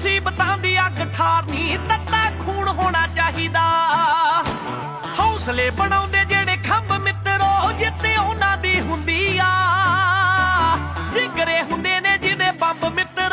ਮੁਸੀਬਤਾਂ ਦੀ ਅੱਗ ਠਾਰਨੀ, ਤੱਤਾ ਖੂਨ ਹੋਣਾ ਚਾਹੀਦਾ। ਹੌਸਲੇ ਬਣਾਉਂਦੇ ਜਿਹੜੇ ਖੰਭ ਮਿੱਤਰੋ, ਜਿੱਤ ਉਹਨਾਂ ਦੀ ਹੁੰਦੀ ਆ। ਜਿਗਰੇ ਹੁੰਦੇ ਨੇ ਜਿਹਦੇ ਬੰਬ ਮਿੱਤਰ